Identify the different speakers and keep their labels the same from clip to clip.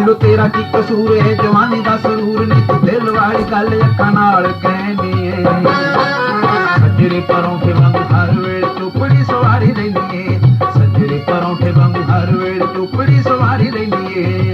Speaker 1: ਕੁੜੋ ਤੇਰਾ ਕੀ ਕਸੂਰ ਏ? ਜਵਾਨੀ ਦਾ ਸਰੂਰ ਨੀ ਤੂੰ ਦਿਲ ਵਾਲੀ ਗੱਲ ਅੱਖਾਂ ਨਾਲ ਕਹਿਨੀ ਏ। ਸੱਜਰੇ ਪਰੌਂਠੇ ਵਾਂਗੂ ਹਰ ਵੇਲੇ ਚੁੱਪੜੀ ਸਵਾਰੀ ਰਹਿੰਦੀ ਏ। ਸੱਜਰੇ ਪਰੌਂਠੇ ਵਾਂਗੂ ਹਰ ਵੇਲੇ ਚੁੱਪੜੀ ਸਵਾਰੀ ਰਹਿੰਦੀ ਏ।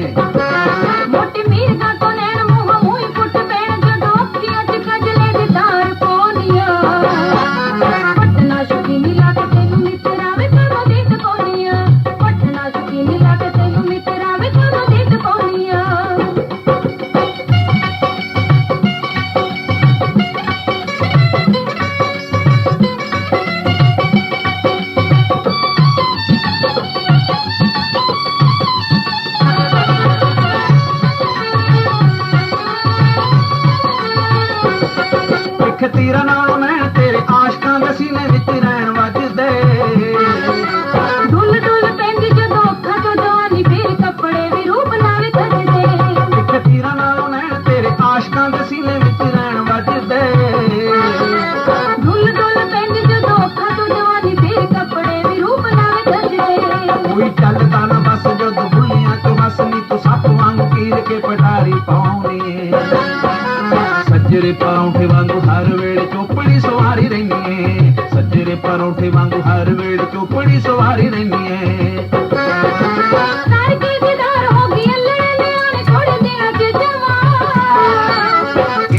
Speaker 1: ਇੱਕ ਤੀਰਾਂ ਨਾਲੋਂ ਮੈਂ ਤੇਰੇ ਆਸ਼ਕਾਂ ਦੇ ਸੀਨੇ ਵਿੱਚ ਰਹਿਣ ਵੱਜਦੇ।
Speaker 2: ਡੁੱਲ ਡੁੱਲ ਪੈਂਦੀ ਜਦੋਂ ਅੱਖਾਂ ਤੋਂ ਜਵਾਨੀ ਫੇਰ ਕੱਪੜੇ ਵੀ ਰੂਪ ਨਾਲ ਖੱਜਦੇ।
Speaker 1: ਇੱਕ ਤੀਰਾਂ ਨਾਲੋਂ ਮੈਂ ਤੇਰੇ ਆਸ਼ਕਾਂ ਦੇ ਸੀਨੇ ਵਿੱਚ ਰਹਿਣ ਵੱਜਦੇ।
Speaker 2: ਡੁੱਲ ਡੁੱਲ ਪੈਂਦੀ ਜਦੋਂ ਅੱਖਾਂ ਤੋਂ ਜਵਾਨੀ ਫੇਰ ਕੱਪੜੇ ਵੀ ਰੂਪ ਨਾਲ ਖੱਜਦੇ।
Speaker 1: ਕੋਈ ਚੱਲਦਾ ਨਾ ਬਸ ਜਦੋਂ ਬੁੱਲੀਆਂ ਚ ਹੱਸਨੀ ਤੂੰ ਸੱਪ ਵਾਂਗ ਕੀਰ ਕੇ ਪਟਾਰੀ ਪਾਉਣੀ ਸੱਜਰੇ ਪਰੌਂਠੇ ਵਾਂਗੂ ਹਰ ਵੇਲੇ ਚੋਪੜੀ ਸਵਾਰੀ ਰਹਿੰਦੀ ਏ। ਸੱਜਰੇ ਪਰੌਂਠੇ ਵਾਂਗੂ ਹਰ ਵੇਲੇ ਚੋਪੜੀ ਸਵਾਰੀ ਰਹਿੰਦੀ ਏ।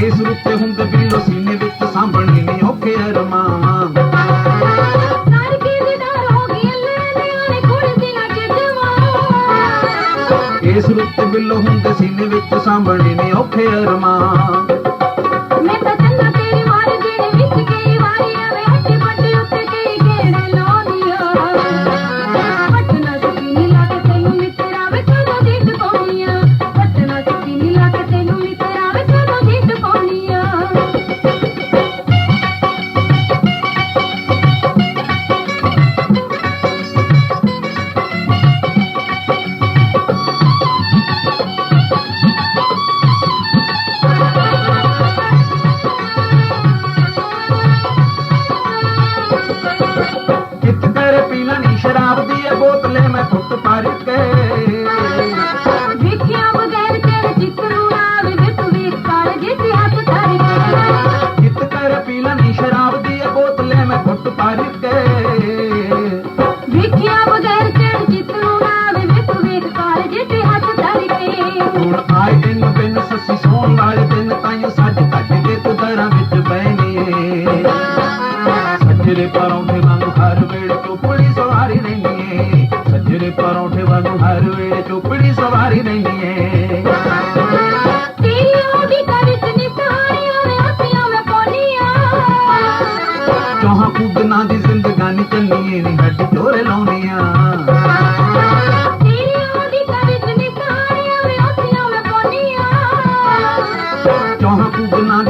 Speaker 1: ਇਸ ਰੁੱਤੇ ਹੁੰਦੇ ਬਿੱਲੋ ਸੀਨੇ ਵਿੱਚ ਸਾਂਭਣੀ ਨਹੀਂ ਔਖੇ ਅਰਮਾਨ ਇਸ ਰੁੱਤੇ ਬਿੱਲੋ ਹੁੰਦੇ ਸੀਨੇ ਵਿੱਚ ਸਾਂਭਣੀ ਨਹੀਂ ਔਖੇ ਅਰਮਾਨ ਬੋਤਲੇ ਮੈਂ ਘੁੱਟ ਭਰ ਕੇ।
Speaker 2: ਵੇਖਿਆ ਬਗੈਰ ਤੇਰੇ ਚਿੱਤ ਨੂੰ ਆਵੇ ਵੇ ਤੂੰ ਵੇਖ ਕਾਲਜੇ ਤੇ ਹੱਥ ਧਰ ਕੇ
Speaker 1: ਕਿਤ ਕਰ ਪੀ ਲੈਣੀ ਸ਼ਰਾਬ ਦੀ ਬੋਤਲੇ ਮੈਂ ਘੁੱਟ ਭਰ ਕੇ।
Speaker 2: ਵੇਖਿਆ ਬਗੈਰ
Speaker 1: ਪਰੌਂਠੇ ਵਾਂਗੂ ਹਰ ਵੇਲੇ ਚੁੱਪੜੀ ਸਵਾਰੀ ਨਹੀਂ ਏ।
Speaker 2: ਤੇਰੀ ਉਹਦੀ ਕਵਿਤ ਨਿਤਾਰਿਆ ਮੈਂ ਆਪਿਆਂ ਮੈਂ ਪੋਨੀਆਂ
Speaker 1: ਚੋਹਾਂ ਕੁਗਨਾ